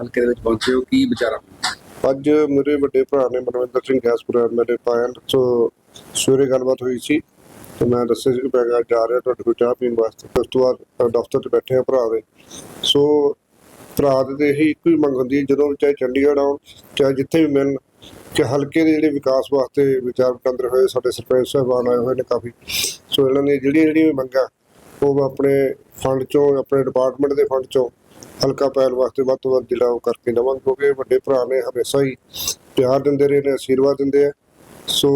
ਹਲਕੇ ਦੇ ਵਿੱਚ ਪਹੁੰਚੇ ਹੋ, ਕੀ ਵਿਚਾਰਾ ਅੱਜ ਮੇਰੇ ਵੱਡੇ ਭਰਾ ਨੇ ਮਨਵਿੰਦਰ ਸਿੰਘ ਗੈਸਪੁਰਾ ਮੇਰੇ ਪਾਇਲ ਤੋਂ ਸਵੇਰੇ ਗੱਲਬਾਤ ਹੋਈ ਸੀ ਤੇ ਮੈਂ ਦੱਸਿਆ ਸੀ ਕਿ ਮੈਂ ਅੱਜ ਜਾ ਰਿਹਾ ਤੁਹਾਡੇ ਕੋਲ ਚਾਹ ਪੀਣ ਵਾਸਤੇ। ਤੇ ਉਸ ਤੋਂ ਬਾਅਦ ਦਫ਼ਤਰ 'ਚ ਬੈਠੇ ਆ ਭਰਾ ਦੇ। ਸੋ ਭਰਾ ਦੇ ਇਹੀ ਇੱਕੋ ਹੀ ਮੰਗ ਹੁੰਦੀ ਹੈ, ਜਦੋਂ ਚਾਹੇ ਚੰਡੀਗੜ੍ਹ ਆਉਣ, ਚਾਹੇ ਜਿੱਥੇ ਵੀ ਮਿਲਣ, ਕਿ ਹਲਕੇ ਦੇ ਜਿਹੜੇ ਵਿਕਾਸ ਵਾਸਤੇ ਵਿਚਾਰ ਵਟਾਂਦਰ ਹੋਏ, ਸਾਡੇ ਸਰਪੰਚ ਸਾਹਿਬਾਨ ਆਏ ਹੋਏ ਨੇ ਕਾਫੀ। ਸੋ ਇਹਨਾਂ ਨੇ ਜਿਹੜੀਆਂ ਜਿਹੜੀਆਂ ਵੀ ਮੰਗਾਂ, ਉਹ ਆਪਣੇ ਫੰਡ ਚੋਂ, ਆਪਣੇ ਡਿਪਾਰਟਮੈਂਟ ਦੇ ਫੰਡ ਚੋਂ ਹਲਕਾ ਪਹਿਲ ਵਾਸਤੇ ਵੱਧ ਤੋਂ ਵੱਧ ਜਿਹੜਾ ਉਹ ਕਰਕੇ ਦੇਵਾਂਗੇ ਕਿਉਂਕਿ ਵੱਡੇ ਭਰਾ ਨੇ ਹਮੇਸ਼ਾ ਹੀ ਪਿਆਰ ਦਿੰਦੇ ਰਹੇ ਨੇ ਆਸ਼ੀਰਵਾਦ ਦਿੰਦੇ ਆ। ਸੋ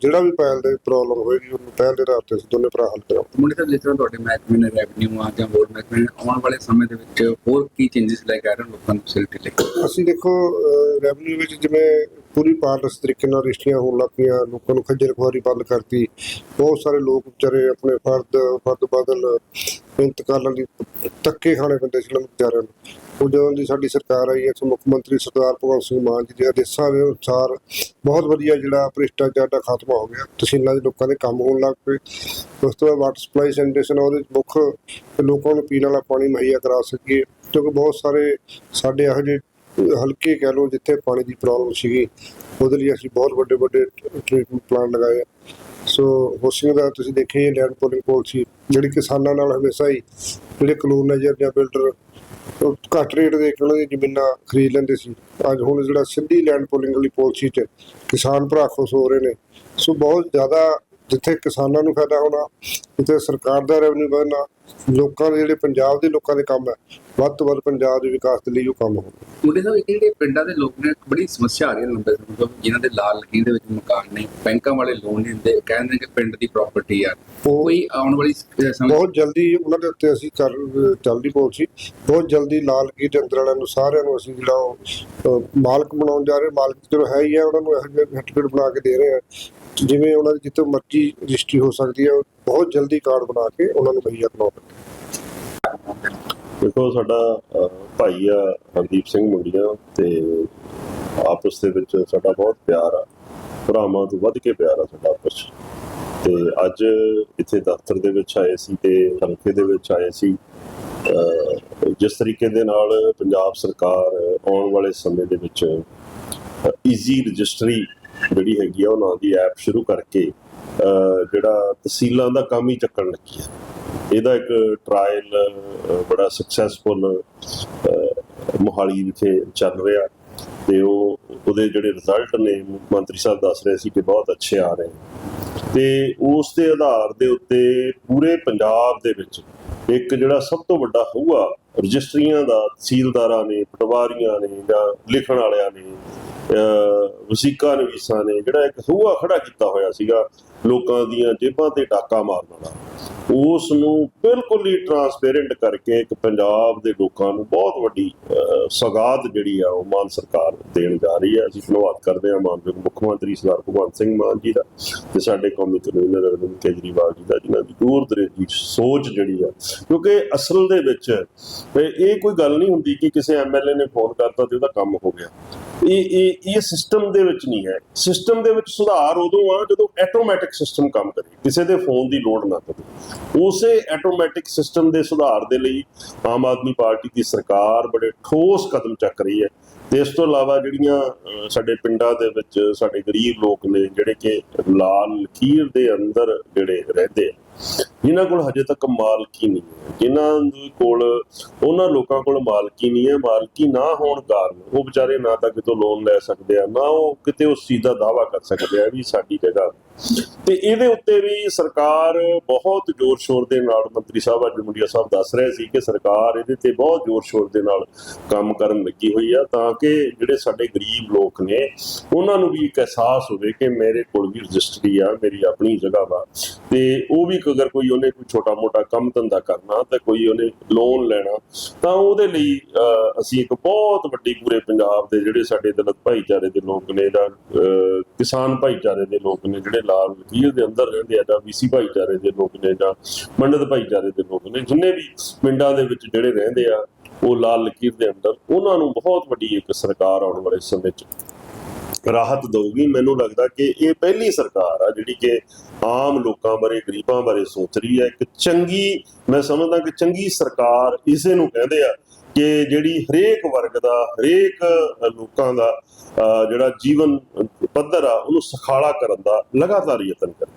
ਜਿਹੜਾ ਵੀ ਪਹਿਲ ਦੇ ਪ੍ਰੋਬਲਮ ਹੋਏਗੀ ਉਹਨੂੰ ਪਹਿਲ ਦੇ ਆਧਾਰ ਤੇ ਅਸੀਂ ਦੋਨੇ ਭਰਾ ਹੱਲ ਕਰਾਂਗੇ। ਮੁੰਡੇ ਸਾਹਿਬ ਜਿਸ ਤਰ੍ਹਾਂ ਤੁਹਾਡੇ ਮਹਿਕਮੇ ਨੇ ਰੈਵਨਿਊ ਆ ਜਾਂ ਹੋਰ ਮਹਿਕਮੇ ਆਉਣ ਵਾਲੇ ਸਮੇਂ ਦੇ ਵਿੱਚ ਹੋਰ ਕੀ ਚੇਂਜਸ ਲੈ ਕੇ ਆ ਰਹੇ ਲੋਕਾਂ ਨੂੰ ਫੈਸਿਲਿਟੀ ਲਈ? ਅਸੀਂ ਦੇਖੋ ਰੈਵਨਿਊ ਵਿੱਚ ਜਿਵੇਂ ਪੂਰੀ ਪਾਰਟਸ ਤਰੀਕੇ ਨਾਲ ਰਜਿਸਟਰੀਆਂ ਹੋਣ ਲੱਗ ਪਈਆਂ, ਲੋਕਾਂ ਨੂੰ ਖੱਜਲ ਖੁਆਰੀ ਬੰਦ ਕਰਤੀ। ਬਹੁਤ ਸਾਰੇ ਲੋਕ ਵਿਚਾਰੇ ਆਪਣੇ ਫਰਦ ਫਰਦ ਬਦਲ ਇੰਤਕਾਲਾਂ ਦੀ ਧੱਕੇ ਖਾਣੇ ਪੈਂਦੇ ਸੀ ਲੋਕ ਵਿਚਾਰਿਆਂ ਨੂੰ। ਉਹ ਜਦੋਂ ਦੀ ਸਾਡੀ ਸਰਕਾਰ ਆਈ ਹੈ ਸੋ ਮੁੱਖ ਮੰਤਰੀ ਸਰਦਾਰ ਭਗਵੰਤ ਸਿੰਘ ਮਾਨ ਜੀ ਦੇ ਆਦੇਸ਼ਾਂ ਦੇ ਅਨੁਸਾਰ ਬਹੁਤ ਵਧੀਆ ਜਿਹੜਾ ਭ੍ਰਿਸ਼ਟਾਚਾਰ ਦਾ ਖਾਤਮਾ ਹੋ ਗਿਆ। ਤਹਿਸੀਲਾਂ ਦੇ ਲੋਕਾਂ ਦੇ ਕੰਮ ਹੋਣ ਲੱਗ ਪਏ। ਉਸ ਤੋਂ ਬਾਅਦ ਵਾਟਰ ਸਪਲਾਈ ਸੈਨੀਟੇਸ਼ਨ ਉਹਦੇ ਵਿੱਚ ਮੁੱਖ ਲੋਕਾਂ ਨੂੰ ਪੀਣ ਵਾਲਾ ਪਾਣੀ ਮੁਹੱਈਆ ਕਰਾ ਸਕੀਏ। ਕਿਉਂਕਿ ਬਹੁਤ ਸਾਰੇ ਸਾਡੇ ਇਹੋ ਜਿਹੇ ਹਲਕੇ ਕਹਿ ਲਓ ਜਿੱਥੇ ਪਾਣੀ ਦੀ ਪ੍ਰੋਬਲਮ ਸੀਗੀ, ਉਹਦੇ ਲਈ ਅਸੀਂ ਬਹੁਤ ਵੱਡੇ ਵੱਡੇ ਟ੍ਰੀਟਮੈਂਟ ਪਲਾਂਟ ਲਗਾਏ ਆ। ਸੋ ਹੋਸਿੰਗ ਦਾ ਤੁਸੀਂ ਦੇਖਿਆ ਹੀ ਲੈਂਡ ਪੋਲਿੰਗ ਪਾਲਿਸੀ ਜਿਹੜੀ ਕਿਸਾਨਾਂ ਨਾਲ ਹਮੇਸ਼ਾ ਹੀ ਜਿਹੜੇ ਕਲੋਨਾਈਜ਼ਰ ਜਾਂ ਬਿਲਡਰ ਉਹ ਘੱਟ ਰੇਟ ਦੇ ਕੇ ਉਹਨਾਂ ਦੀ ਜ਼ਮੀਨਾਂ ਖਰੀਦ ਲੈਂਦੇ ਸੀ। ਅੱਜ ਹੁਣ ਜਿਹੜਾ ਸਿੱਧੀ ਲੈਂਡ ਪੋਲਿੰਗ ਵਾਲੀ ਪਾਲਿਸੀ 'ਚ ਕਿਸਾਨ ਭਰਾ ਖੁਸ਼ ਹੋ ਰਹੇ ਨੇ। ਸੋ ਬਹੁਤ ਜ਼ਿਆਦਾ ਜਿੱਥੇ ਕਿਸਾਨਾਂ ਨੂੰ ਫਾਇਦਾ ਹੋਣਾ ਜਿੱਥੇ ਸਰਕਾਰ ਦਾ ਰੈਵਨਿਊ ਵਧਣਾ ਲੋਕਾਂ ਦੇ ਜਿਹੜੇ ਪੰਜਾਬ ਦੇ ਲੋਕਾਂ ਦੇ ਕੰਮ ਹੈ ਵੱਧ ਤੋਂ ਵੱਧ ਪੰਜਾਬ ਦੇ ਵਿਕਾਸ ਦੇ ਲਈ ਉਹ ਕੰਮ ਹੋਣਾ। ਮੁੰਡੇ ਸਾਹਿਬ ਜਿਹੜੇ ਪਿੰਡਾਂ ਦੇ ਲੋਕ ਨੇ ਬੜੀ ਸਮੱਸਿਆ ਆ ਰਹੀ ਹੈ ਲੰਬੇ ਸਮੇਂ ਤੋਂ ਜਿਨ੍ਹਾਂ ਦੇ ਲਾਲ ਲਕੀਰ ਦੇ ਵਿੱਚ ਮਕਾਨ ਨੇ ਬੈਂਕਾਂ ਵਾਲੇ ਲੋਨ ਨਹੀਂ ਦਿੰਦੇ ਕਹਿੰਦੇ ਕਿ ਪਿੰਡ ਦੀ ਪ੍ਰਾਪਰਟੀ ਆ। ਕੋਈ ਆਉਣ ਵਾਲੀ ਬਹੁਤ ਜਲਦੀ ਉਹਨਾਂ ਦੇ ਉੱਤੇ ਅਸੀਂ ਕਰ ਚੱਲਦੀ ਪਾਲਿਸੀ ਬਹੁਤ ਜਲਦੀ ਲਾਲ ਕੀ ਦੇ ਅੰਦਰ ਵਾਲਿਆਂ ਨੂੰ ਸਾਰਿਆਂ ਨੂੰ ਅਸੀਂ ਜਿਹੜਾ ਉਹ ਮਾਲਕ ਬਣਾਉਣ ਜਾ ਰਹੇ ਮਾਲਕ ਚਲੋ ਹੈ ਹੀ ਆ ਉਹਨਾਂ ਨੂੰ ਇਹੋ ਸਰਟੀਫਿਕੇਟ ਬਣਾ ਕੇ ਦੇ ਰਹੇ ਆ ਜਿਵੇਂ ਉਹਨਾਂ ਦੀ ਜਿੱਥੇ ਮਰਜ਼ੀ ਰਜਿਸਟਰੀ ਹੋ ਸਕਦੀ ਹੈ, ਬਹੁਤ ਜਲਦੀ ਕਾਰਡ ਬਣਾ ਕੇ ਉਹਨਾਂ ਨੂੰ ਮੁਹੱਈਆ ਕਰਵਾਉਣਾ ਦੇਖੋ, ਸਾਡਾ ਭਾਈ ਆ ਹਰਦੀਪ ਸਿੰਘ ਮੁੰਡੀਆਂ ਤੇ ਆਪਸ ਦੇ ਵਿੱਚ ਸਾਡਾ ਬਹੁਤ ਪਿਆਰ ਆ। ਭਰਾਵਾਂ ਤੋਂ ਵੱਧ ਕੇ ਪਿਆਰ ਆ ਸਾਡਾ ਆਪਸ 'ਚ। ਤੇ ਅੱਜ ਇੱਥੇ ਦਫ਼ਤਰ ਦੇ ਵਿੱਚ ਆਏ ਸੀ ਤੇ ਹਲਕੇ ਦੇ ਵਿੱਚ ਆਏ ਸੀ। ਜਿਸ ਤਰੀਕੇ ਦੇ ਨਾਲ ਪੰਜਾਬ ਸਰਕਾਰ ਆਉਣ ਵਾਲੇ ਸਮੇਂ ਦੇ ਵਿੱਚ ਈਜ਼ੀ ਰਜਿਸਟਰੀ ਜਿਹੜੀ ਹੈਗੀ ਆ, ਉਹ ਨਾਂ ਦੀ ਐਪ ਸ਼ੁਰੂ ਕਰਕੇ ਜਿਹੜਾ ਤਹਿਸੀਲਾਂ ਦਾ ਕੰਮ ਹੀ ਚੱਕਣ ਲੱਗੀ ਹੈ ਇਹਦਾ ਇੱਕ ਟ੍ਰਾਇਲ ਬੜਾ ਸਕਸੈਸਫੁਲ ਮੋਹਾਲੀ ਵਿਖੇ ਚੱਲ ਰਿਹਾ ਤੇ ਉਹ, ਉਹਦੇ ਜਿਹੜੇ ਰਿਜ਼ਲਟ ਨੇ, ਮੰਤਰੀ ਸਾਹਿਬ ਦੱਸ ਰਹੇ ਸੀ ਕਿ ਬਹੁਤ ਅੱਛੇ ਆ ਰਹੇ ਨੇ। ਤੇ ਉਸ ਦੇ ਆਧਾਰ ਦੇ ਉੱਤੇ ਪੂਰੇ ਪੰਜਾਬ ਦੇ ਵਿੱਚ ਇੱਕ ਜਿਹੜਾ ਸਭ ਤੋਂ ਵੱਡਾ ਹੋਊਗਾ ਰਜਿਸਟਰੀਆਂ ਦਾ ਤਹਿਸੀਲਦਾਰਾਂ ਨੇ, ਪਟਵਾਰੀਆਂ ਨੇ ਜਾਂ ਲਿਖਣ ਵਾਲਿਆਂ ਨੇ ਵਸੀਕਾ ਨਵੀਸਾਂ ਨੇ ਜਿਹੜਾ ਇੱਕ ਹੂਆ ਖੜਾ ਕੀਤਾ ਹੋਇਆ ਸੀਗਾ ਲੋਕਾਂ ਦੀਆਂ ਜੇਬਾਂ ਤੇ ਡਾਕਾ ਮਾਰਨ ਵਾਲਾ। ਉਸ ਨੂੰ ਬਿਲਕੁਲ ਹੀ ਟਰਾਂਸਪੇਰੈਂਟ ਕਰਕੇ ਇੱਕ ਪੰਜਾਬ ਦੇ ਲੋਕਾਂ ਨੂੰ ਬਹੁਤ ਵੱਡੀ ਅਹ, ਸੌਗਾਤ ਜਿਹੜੀ ਆ ਉਹ ਮਾਨ ਸਰਕਾਰ ਦੇਣ ਜਾ ਰਹੀ ਹੈ ਅਸੀਂ ਧੰਨਵਾਦ ਕਰਦੇ ਹਾਂ ਮਾਨਯੋਗ ਮੁੱਖ ਮੰਤਰੀ ਸਰਦਾਰ ਭਗਵੰਤ ਸਿੰਘ ਮਾਨ ਜੀ ਦਾ ਤੇ ਸਾਡੇ ਕੌਮੀ ਕਨਵੀਨਰ ਅਰਵਿੰਦ ਕੇਜਰੀਵਾਲ ਜੀ ਦਾ ਜਿਨ੍ਹਾਂ ਦੀ ਦੂਰ ਦਰੇਜ਼ੀ ਸੋਚ ਜਿਹੜੀ ਆ। ਕਿਉਂਕਿ ਅਸਲ ਦੇ ਵਿੱਚ ਇਹ ਇਹ ਕੋਈ ਗੱਲ ਨਹੀਂ ਹੁੰਦੀ ਕਿ ਕਿਸੇ ਐਮਐਲਏ ਨੇ ਫੋਨ ਕਰਤਾ ਤੇ ਉਹਦਾ ਕੰਮ ਹੋ ਗਿਆ। ਇਹ ਇਹ ਇਹ ਸਿਸਟਮ ਦੇ ਵਿੱਚ ਨਹੀਂ ਹੈ। ਸਿਸਟਮ ਦੇ ਵਿੱਚ ਸੁਧਾਰ ਉਦੋਂ ਆ ਜਦੋਂ ਆਟੋਮੈਟਿਕ ਸਿਸਟਮ ਕੰਮ ਕਰੇ। ਕਿਸੇ ਦੇ ਫੋਨ ਦੀ ਲੋੜ ਨਾ ਪਵੇ। ਉਸੇ ਆਟੋਮੈਟਿਕ ਸਿਸਟਮ ਦੇ ਸੁਧਾਰ ਦੇ ਲਈ ਆਮ ਆਦਮੀ ਪਾਰਟੀ ਦੀ ਸਰਕਾਰ ਬੜੇ ਠੋਸ ਕਦਮ ਚੱਕ ਰਹੀ ਹੈ। ਤੇ ਇਸ ਤੋਂ ਇਲਾਵਾ ਜਿਹੜੀਆਂ ਸਾਡੇ ਪਿੰਡਾਂ ਦੇ ਵਿੱਚ ਸਾਡੇ ਗਰੀਬ ਲੋਕ ਨੇ, ਜਿਹੜੇ ਕਿ ਲਾਲ ਲਕੀਰ ਦੇ ਅੰਦਰ ਜਿਹੜੇ ਰਹਿੰਦੇ ਆ ਜਿਨ੍ਹਾਂ ਕੋਲ ਹਜੇ ਤੱਕ ਮਾਲਕੀ ਨਹੀਂ ਹੈ, ਜਿਨ੍ਹਾਂ ਦੇ ਕੋਲ, ਉਹਨਾਂ ਲੋਕਾਂ ਕੋਲ ਮਾਲਕੀ ਨਹੀਂ ਹੈ, ਮਾਲਕੀ ਨਾ ਹੋਣ ਕਾਰਨ ਉਹ ਵਿਚਾਰੇ ਨਾ ਤਾਂ ਕਿਤੋਂ ਲੋਨ ਲੈ ਸਕਦੇ ਆ, ਨਾ ਉਹ ਕਿਤੇ ਉਸ ਚੀਜ਼ ਦਾ ਦਾਵਾ ਕਰ ਸਕਦੇ ਆ ਵੀ ਸਾਡੀ ਜਗ੍ਹਾ। ਤੇ ਇਹਦੇ ਉੱਤੇ ਵੀ ਸਰਕਾਰ ਬਹੁਤ ਜ਼ੋਰ ਸ਼ੋਰ ਦੇ ਨਾਲ, ਮੰਤਰੀ ਸਾਹਿਬ ਅੱਜ ਮੁੰਡੀਆ ਸਾਹਿਬ ਦੱਸ ਰਹੇ ਸੀ ਕਿ ਸਰਕਾਰ ਇਹਦੇ ਤੇ ਬਹੁਤ ਜ਼ੋਰ ਸ਼ੋਰ ਦੇ ਨਾਲ ਕੰਮ ਕਰਨ ਲੱਗੀ ਹੋਈ ਆ, ਤਾਂ ਕਿ ਜਿਹੜੇ ਸਾਡੇ ਗਰੀਬ ਲੋਕ ਨੇ, ਉਹਨਾਂ ਨੂੰ ਵੀ ਇੱਕ ਅਹਿਸਾਸ ਹੋਵੇ ਕਿ ਮੇਰੇ ਕੋਲ ਵੀ ਰਜਿਸਟਰੀ ਆ, ਮੇਰੀ ਆਪਣੀ ਜਗ੍ਹਾ ਵਾ। ਤੇ ਉਹ ਵੀ ਅਗਰ ਕੋਈ ਉਹਨੇ ਕੋਈ ਛੋਟਾ ਮੋਟਾ ਕੰਮ ਧੰਦਾ ਕਰਨਾ ਤਾਂ ਕੋਈ ਉਹਨੇ ਲੋਨ ਲੈਣਾ ਤਾਂ ਉਹਦੇ ਲਈ ਅਹ, ਅਸੀਂ ਇੱਕ ਬਹੁਤ ਵੱਡੀ ਪੂਰੇ ਪੰਜਾਬ ਦੇ ਜਿਹੜੇ ਸਾਡੇ ਦਲਿਤ ਭਾਈਚਾਰੇ ਦੇ ਲੋਕ ਨੇ ਜਾਂ ਅਹ, ਕਿਸਾਨ ਭਾਈਚਾਰੇ ਦੇ ਲੋਕ ਨੇ ਜਿਹੜੇ ਲਾਲ ਵਕੀਲ ਦੇ ਅੰਦਰ ਰਹਿੰਦੇ ਆ ਜਾਂ ਵੀਸੀ ਭਾਈਚਾਰੇ ਦੇ ਲੋਕ ਨੇ ਜਾਂ ਮੰਡਤ ਭਾਈਚਾਰੇ ਦੇ ਲੋਕ ਨੇ ਜਿੰਨੇ ਵੀ ਪਿੰਡਾਂ ਦੇ ਵਿੱਚ ਜਿਹੜੇ ਰਹਿੰਦੇ ਆ ਉਹ ਲਾਲ ਲਕੀਰ ਦੇ ਅੰਦਰ ਉਹਨਾਂ ਨੂੰ ਬਹੁਤ ਵੱਡੀ ਇੱਕ ਸਰਕਾਰ ਆਉਣ ਵਾਲੇ ਸਮੇਂ 'ਚ ਰਾਹਤ ਦਊਗੀ। ਮੈਨੂੰ ਲੱਗਦਾ ਕਿ ਇਹ ਪਹਿਲੀ ਸਰਕਾਰ ਆ, ਜਿਹੜੀ ਕਿ ਆਮ ਲੋਕਾਂ ਬਾਰੇ, ਗਰੀਬਾਂ ਬਾਰੇ ਸੋਚ ਰਹੀ ਹੈ। ਇੱਕ ਚੰਗੀ, ਮੈਂ ਸਮਝਦਾ ਕਿ ਚੰਗੀ ਸਰਕਾਰ ਇਸੇ ਨੂੰ ਕਹਿੰਦੇ ਆ ਕਿ ਜਿਹੜੀ ਹਰੇਕ ਵਰਗ ਦਾ, ਹਰੇਕ ਲੋਕਾਂ ਦਾ ਜਿਹੜਾ ਜੀਵਨ ਪੱਧਰ ਆ, ਉਹਨੂੰ ਸਖਾਲਾ ਕਰਨ ਦਾ ਲਗਾਤਾਰ ਯਤਨ ਕਰੇ।